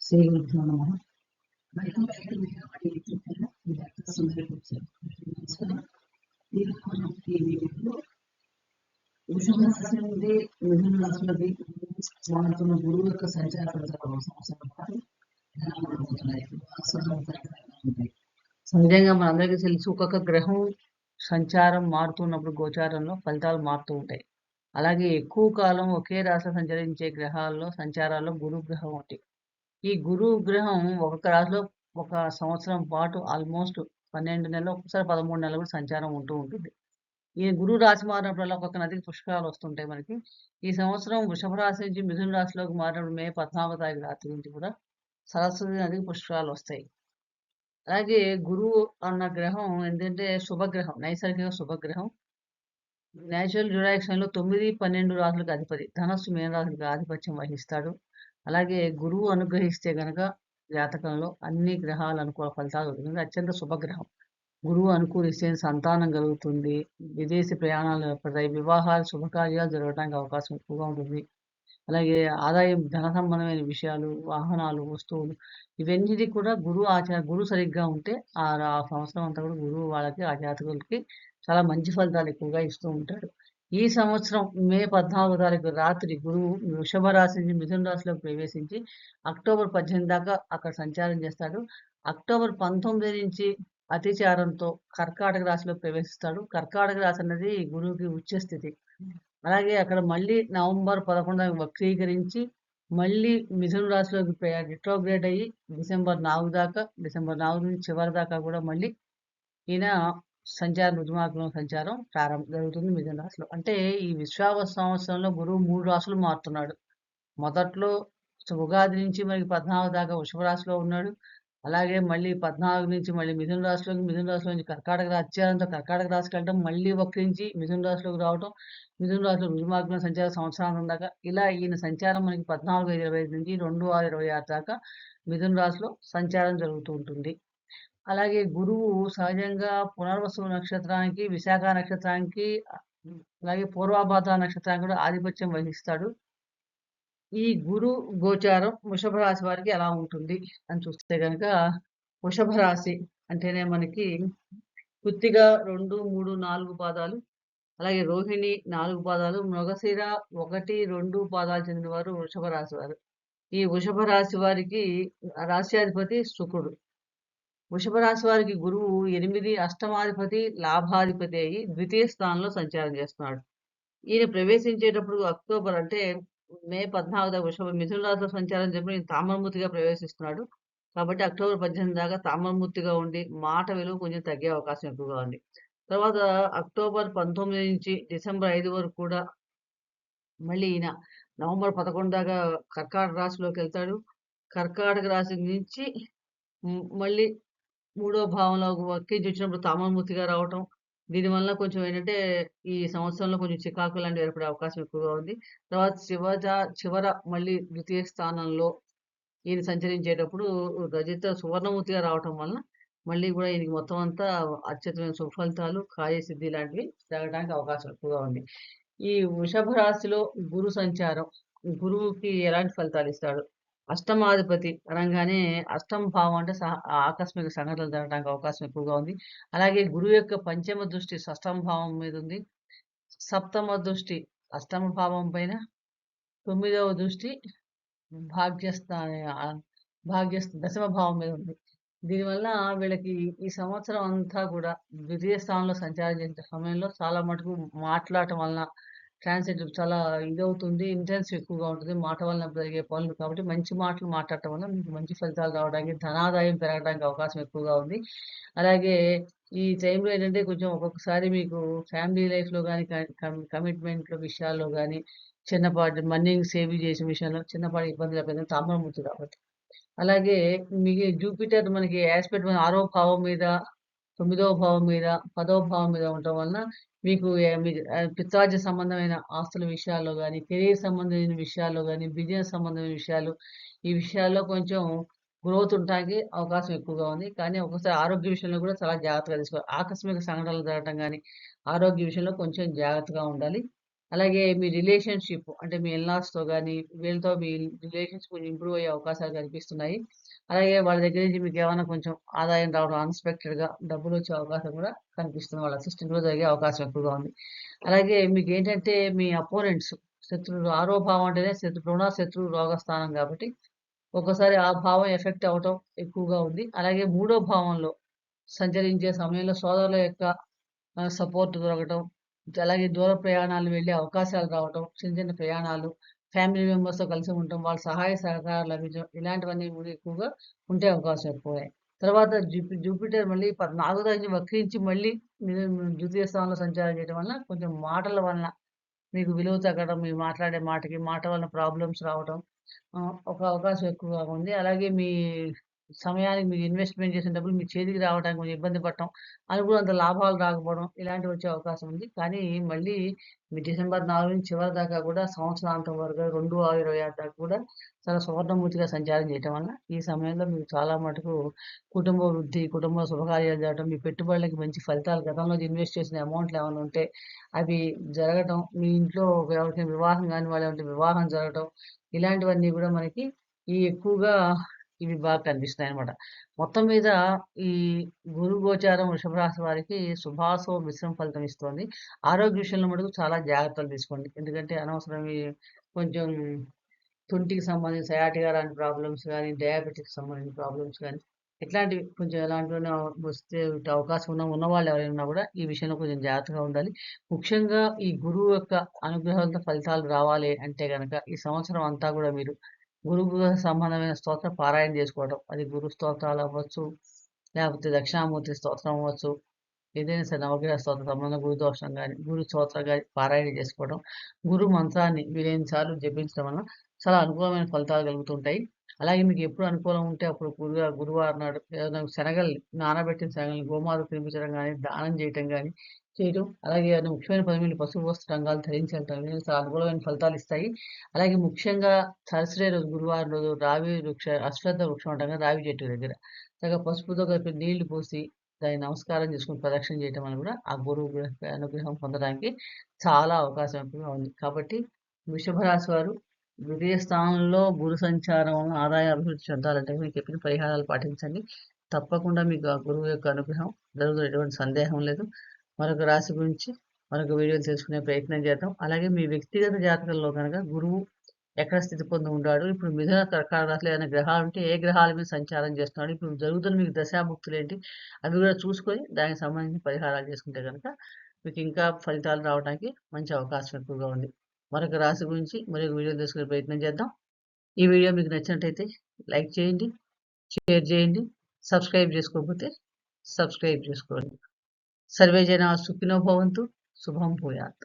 శ్రీ గురుభ్యో నమః వృషభరాశి నుండి మిథున రాశులకి మారుతున్న గురువు యొక్క సంచార ఫలితాలు సంవత్సరం పాటు ఎలా ఉండబోతున్నాయి? వాస్తవాలు ఉంటాయి. సహజంగా మనందరికీ తెలుసు ఒక్కొక్క గ్రహం సంచారం మారుతున్నప్పుడు గోచారంలో ఫలితాలు మారుతూ ఉంటాయి. అలాగే ఎక్కువ కాలం ఒకే రాశి సంచరించే గ్రహాల్లో సంచారాల్లో గురు గ్రహం ఒకటి. ఈ గురు గ్రహం ఒక్కొక్క రాశిలో ఒక సంవత్సరం పాటు ఆల్మోస్ట్ పన్నెండు నెలలు ఒకసారి పదమూడు నెలలు కూడా సంచారం ఉంటూ ఉంటుంది. ఈ గురు రాశి మారినప్పుడల్లా ఒక్కొక్క నదికి పుష్కరాలు వస్తుంటాయి మనకి. ఈ సంవత్సరం వృషభ రాశి నుంచి మిథున రాశిలోకి మారినప్పుడు మే పద్నాలుగో తారీఖు రాత్రి నుంచి కూడా సరస్వతి నదికి పుష్కరాలు వస్తాయి. అలాగే గురువు అన్న గ్రహం ఏంటంటే శుభగ్రహం నైసర్గిక శుభగ్రహం. నేచురల్ డ్యూరాక్షన్లో తొమ్మిది పన్నెండు రాసులకు అధిపతి ధనస్సు మేన రాశులకు ఆధిపత్యం వహిస్తాడు. అలాగే గురువు అనుగ్రహిస్తే గనక జాతకంలో అన్ని గ్రహాలు అనుకూల ఫలితాలు ఉంటుంది అత్యంత శుభగ్రహం. గురువు అనుకూలిస్తే సంతానం కలుగుతుంది. విదేశీ ప్రయాణాలు ఏర్పడతాయి వివాహాలు శుభకార్యాలు జరగడానికి అవకాశం ఎక్కువగా ఉంటుంది. అలాగే ఆదాయం ధన సంబంధమైన విషయాలు వాహనాలు వస్తువులు ఇవన్నీ కూడా గురువు ఆచార గురువు సరిగ్గా ఉంటే ఆ సంవత్సరం అంతా కూడా గురువు వాళ్ళకి ఆ జాతకులకి చాలా మంచి ఫలితాలు ఎక్కువగా ఇస్తూ ఉంటాడు. ఈ సంవత్సరం మే పద్నాలుగో తారీఖు రాత్రి గురువు వృషభ రాశి నుంచి మిథున రాశిలోకి ప్రవేశించి అక్టోబర్ పద్దెనిమిది దాకా అక్కడ సంచారం చేస్తాడు. అక్టోబర్ పంతొమ్మిది నుంచి అతిచారంతో కర్కాటక రాశిలో ప్రవేశిస్తాడు. కర్కాటక రాశి అన్నది గురువుకి ఉచ్చ స్థితి అలాగే అక్కడ మళ్ళీ నవంబర్ పదకొండు వక్రీకరించి మళ్ళీ మిథున రాశిలోకి రిట్రోగ్రేడ్ అయ్యి డిసెంబర్ నాలుగు దాకా డిసెంబర్ నాలుగు నుంచి చివరి దాకా కూడా మళ్ళీ ఈయన సంచార రుజుమార్గంలో సంచారం ప్రారంభం జరుగుతుంది మిథున రాశిలో. అంటే ఈ విశ్వావ సంవత్సరంలో గురువు మూడు రాశులు మారుతున్నాడు. మొదట్లో ఉగాది నుంచి మనకి పద్నాలుగు దాకా వృషభ రాశిలో ఉన్నాడు. అలాగే మళ్ళీ పద్నాలుగు నుంచి మళ్ళీ మిథున రాశిలోకి మిథున రాశిలో నుంచి కర్కాటక రాశి అత్యంత కర్కాటక రాశికి వెళ్ళడం మళ్ళీ వక్రించి మిథున రాశిలోకి రావడం మిథున రాశిలో రుజుమార్గం సంచారం సంవత్సరాలు దాకా ఇలా ఈయన సంచారం మనకి పద్నాలుగు ఇరవై ఐదు నుంచి రెండు ఆరు ఇరవై ఆరు దాకా మిథున రాశిలో సంచారం జరుగుతూ ఉంటుంది. అలాగే గురువు సహజంగా పునర్వసు నక్షత్రానికి విశాఖ నక్షత్రానికి అలాగే పూర్వాభాద నక్షత్రానికి కూడా ఆధిపత్యం వహిస్తాడు. ఈ గురు గోచారం వృషభ రాశి వారికి ఎలా ఉంటుంది అని చూస్తే కనుక వృషభ రాశి అంటేనే మనకి కుత్తిగా రెండు మూడు నాలుగు పాదాలు అలాగే రోహిణి నాలుగు పాదాలు మృగశిర ఒకటి రెండు పాదాలు చెందిన వారు వృషభ రాశి వారు. ఈ వృషభ రాశి వారికి రాశ్యాధిపతి శుక్రుడు. వృషభ రాశి వారికి గురువు ఎనిమిది అష్టమాధిపతి లాభాధిపతి అయ్యి ద్వితీయ స్థానంలో సంచారం చేస్తున్నాడు. ఈయన ప్రవేశించేటప్పుడు అక్టోబర్ అంటే మే పద్నాలుగు వృషభ మిథున రాశిలో సంచారం చెప్పి నేను తామరమూర్తిగా ప్రవేశిస్తున్నాడు. కాబట్టి అక్టోబర్ పద్దెనిమిది దాకా తామరమూర్తిగా ఉండి మాట విలువ కొంచెం తగ్గే అవకాశం ఎక్కువగా ఉంది. తర్వాత అక్టోబర్ పంతొమ్మిది నుంచి డిసెంబర్ ఐదు వరకు కూడా మళ్ళీ ఈయన నవంబర్ పదకొండు దాకా కర్కాటక రాశిలోకి వెళ్తాడు. కర్కాటక రాశి నుంచి మళ్ళీ మూడో భావంలో వర్కించి వచ్చినప్పుడు తామరమూర్తిగా రావటం దీనివల్ల కొంచెం ఏంటంటే ఈ సంవత్సరంలో కొంచెం చికాకు లాంటివి ఏర్పడే అవకాశం ఎక్కువగా ఉంది. తర్వాత చివర చివర మళ్ళీ ద్వితీయ స్థానంలో ఈయన సంచరించేటప్పుడు రజిత సువర్ణమూర్తిగా రావటం వలన మళ్ళీ కూడా ఈయనకి మొత్తం అంతా అత్యుతమైన సుఫలితాలు కార్యసిద్ధి లాంటివి జరగడానికి అవకాశం ఎక్కువగా ఉంది. ఈ వృషభ రాశిలో గురు సంచారం గురువుకి ఎలాంటి ఫలితాలు ఇస్తాడు? అష్టమాధిపతి అనగానే అష్టమ భావం అంటే ఆకస్మిక సంఘటనలు జరగడానికి అవకాశం ఎక్కువగా ఉంది. అలాగే గురువు యొక్క పంచమ దృష్టి షష్టమ భావం మీద ఉంది. సప్తమ దృష్టి అష్టమ భావం పైన తొమ్మిదవ దృష్టి భాగ్యస్థా భాగ్యస్థ దశమ భావం మీద ఉంది. దీనివల్ల వీళ్ళకి ఈ సంవత్సరం అంతా కూడా ద్వితీయ స్థానంలో సంచారం చేసే సమయంలో చాలా మటుకు మాట్లాడటం వలన ట్రాన్సిట్ చాలా ఇదవుతుంది ఇంటెన్స్ ఎక్కువగా ఉంటుంది మాట వలన జరిగే పనులు కాబట్టి మంచి మాటలు మాట్లాడటం వల్ల మీకు మంచి ఫలితాలు రావడానికి ధనాదాయం పెరగడానికి అవకాశం ఎక్కువగా ఉంది. అలాగే ఈ టైంలో ఏంటంటే కొంచెం ఒక్కొక్కసారి మీకు ఫ్యామిలీ లైఫ్లో కానీ కమిట్మెంట్ల విషయాల్లో కానీ చిన్నపాటి మనీ సేవ్ చేసే విషయంలో చిన్నపాటి ఇబ్బందులు పెద్ద తామరమూర్తి కాబట్టి. అలాగే మీకు జూపిటర్ మనకి యాస్పెక్ట్ ఆరో భావం మీద తొమ్మిదవ భావం మీద పదవ భావం మీద ఉండటం వలన మీకు పిత్రాజ్య సంబంధమైన ఆస్తుల విషయాల్లో కానీ కెరీర్ సంబంధమైన విషయాల్లో కానీ బిజినెస్ సంబంధమైన విషయాలు ఈ విషయాల్లో కొంచెం గ్రోత్ ఉండడానికి అవకాశం ఎక్కువగా ఉంది కానీ ఒకసారి ఆరోగ్య విషయంలో కూడా చాలా జాగ్రత్తగా తీసుకోవాలి ఆకస్మిక సంఘటనలు జరగడం కానీ ఆరోగ్య విషయంలో కొంచెం జాగ్రత్తగా ఉండాలి. అలాగే మీ రిలేషన్‌షిప్ అంటే మీ ఇన్‌లాస్‌తో కానీ వీళ్ళతో మీ రిలేషన్షిప్ ఇంప్రూవ్ అయ్యే అవకాశాలు కనిపిస్తున్నాయి. అలాగే వాళ్ళ దగ్గర నుంచి మీకు ఏమైనా కొంచెం ఆదాయం రావడం అన్‌ఎక్స్‌పెక్టెడ్‌గా డబ్బులొచ్చే అవకాశం కూడా కనిపిస్తుంది. వాళ్ళ అసిస్టెంట్‌లో జరిగే అవకాశం ఎక్కువగా ఉంది. అలాగే మీకు ఏంటంటే మీ అపోనెంట్స్ శత్రువులు ఆరో భావం అంటేనే శత్రు రుణ, శత్రు, రోగ స్థానం కాబట్టి ఒక్కసారి ఆ భావం ఎఫెక్ట్ అవ్వటం ఎక్కువగా ఉంది. అలాగే మూడో భావంలో సంచరించే సమయంలో సోదరుల యొక్క సపోర్ట్ దొరకటం, అలాగే దూర ప్రయాణాలు వెళ్ళే అవకాశాలు రావటం, చిన్న చిన్న ప్రయాణాలు, ఫ్యామిలీ మెంబర్స్‌తో కలిసి ఉండటం, వాళ్ళ సహాయ సహకారాలు లభించడం ఇలాంటివన్నీ కూడా ఎక్కువగా ఉండే అవకాశం ఎక్కువే. తర్వాత జూపి జూపిటర్ మళ్ళీ 14 తారీఖు వక్రించి మళ్ళీ మీరు ద్వితీయ స్థానంలో సంచారం చేయడం వలన కొంచెం మాటల వలన మీకు విలువ తగ్గడం, మీరు మాట్లాడే మాటకి మాట వలన ప్రాబ్లమ్స్ రావటం ఒక అవకాశం ఎక్కువగా ఉంది. అలాగే మీ సమయానికి మీరు ఇన్వెస్ట్‌మెంట్ చేసిన డబ్బులు మీ చేతికి రావడానికి కొంచెం ఇబ్బంది పడటం, అనుకున్నంత లాభాలు రాకపోవడం ఇలాంటివి వచ్చే అవకాశం ఉంది. కానీ మళ్ళీ మీ డిసెంబర్ నాలుగు నుంచి చివరి దాకా కూడా సంవత్సరాంతం వరకు 2, 6, 26 దాకా కూడా చాలా సువర్ణమూర్తిగా సంచారం చేయటం వల్ల ఈ సమయంలో మీకు చాలా మటుకు కుటుంబ వృద్ధి, కుటుంబ శుభకార్యాలు జరగడం మీ పెట్టుబడులకి మంచి ఫలితాలు గతంలో ఇన్వెస్ట్ చేసిన అమౌంట్లు ఏమన్నా ఉంటే అవి జరగటం, మీ ఇంట్లో ఎవరికైనా వివాహం కాని వాళ్ళు వివాహం జరగటం, ఇలాంటివన్నీ కూడా మనకి ఈ ఎక్కువగా ఇవి బాగా కనిపిస్తున్నాయి అనమాట మొత్తం మీద ఈ గురు గోచారం వృషభ రాశి వారికి శుభాశుభ మిశ్రమ ఫలితం ఇస్తోంది. ఆరోగ్య విషయంలో మటుకు చాలా జాగ్రత్తలు తీసుకోండి. ఎందుకంటే అనవసరమే కొంచెం తుంటికి సంబంధించి సయాటిగా లాంటి ప్రాబ్లమ్స్ కానీ డయాబెటిక్‌కి సంబంధించిన ప్రాబ్లమ్స్ కానీ ఇట్లాంటివి కొంచెం ఎలాంటివైనా వస్తే అవకాశం ఉన్న ఉన్నవాళ్ళు ఎవరైనా కూడా ఈ విషయంలో కొంచెం జాగ్రత్తగా ఉండాలి. ముఖ్యంగా ఈ గురువు యొక్క అనుగ్రహాలతో ఫలితాలు రావాలి అంటే కనుక ఈ సంవత్సరం అంతా కూడా మీరు గురువు సంబంధమైన స్తోత్ర పారాయణ చేసుకోవడం. అది గురు స్తోత్రాలు అవ్వచ్చు, లేకపోతే దక్షిణామూర్తి స్తోత్రం అవ్వచ్చు. ఏదైనా సరే నవగ్రహ స్తోత్ర సంబంధం గురు దోషం కానీ గురు స్తోత్రం కానీ పారాయణ చేసుకోవడం. గురు మంత్రాన్ని వీలైనసార్లు జపించడం వలన చాలా అనుకూలమైన ఫలితాలు కలుగుతుంటాయి. అలాగే మీకు ఎప్పుడు అనుకూలం ఉంటే అప్పుడు గురుగా గురువారం నాడు ఏదైనా శనగల్ని నానబెట్టిన శనగల్ని గోమాత తినిపించడం కానీ దానం చేయటం కానీ చేయడం అలాగే ముఖ్యమైన పని పశువు పసుపు వస్త్ర రంగాలు ధరించాలి అనుకూలమైన ఫలితాలు ఇస్తాయి. అలాగే ముఖ్యంగా సరసరే రోజు గురువారం రోజు రావి వృక్ష అశ్వత్థ వృక్షం ఉండగా రావి చెట్టు దగ్గర తగ్గ పసుపుతో కలిపి నీళ్ళు పోసి దాన్ని నమస్కారం చేసుకొని ప్రదక్షిణ చేయటం వల్ల కూడా ఆ గురువు అనుగ్రహం పొందడానికి చాలా అవకాశం ఉంది. కాబట్టి వృషభరాశి వారు ద్వితీయ స్థానంలో గురు సంచారం వలన ఆదాయ అభివృద్ధి చెందాలంటే మీకు చెప్పిన పరిహారాలు పాటించండి. తప్పకుండా మీకు ఆ గురువు యొక్క అనుగ్రహం జరుగుతుంది. ఎటువంటి సందేహం లేదు. మరొక రాశి గురించి మరొక వీడియో తెలుసుకునే ప్రయత్నం చేద్దాం. అలాగే మీ వ్యక్తిగత జాతకంలో కనుక గురువు ఎక్కడ స్థితి పొంది ఉన్నాడు, ఇప్పుడు మిథున, కర్కాటక రాశులు ఏదైనా గ్రహాలు ఉంటే ఏ గ్రహాల మీద సంచారం చేస్తున్నాడు, ఇప్పుడు జరుగుతున్న మీకు దశాభుక్తులేంటి అవి కూడా చూసుకొని దానికి సంబంధించిన పరిహారాలు చేసుకుంటే కనుక మీకు ఇంకా ఫలితాలు రావడానికి మంచి అవకాశం ఎక్కువగా ఉంది. మరొక రాశి గురించి మరొక వీడియో తెలుసుకునే ప్రయత్నం చేద్దాం. ఈ వీడియో మీకు నచ్చినట్టయితే లైక్ చేయండి, షేర్ చేయండి. సబ్స్క్రైబ్ చేసుకోకపోతే సబ్స్క్రైబ్ చేసుకోండి. సర్వే జనా సుఖినో భవంతు. శుభం భూయాత్.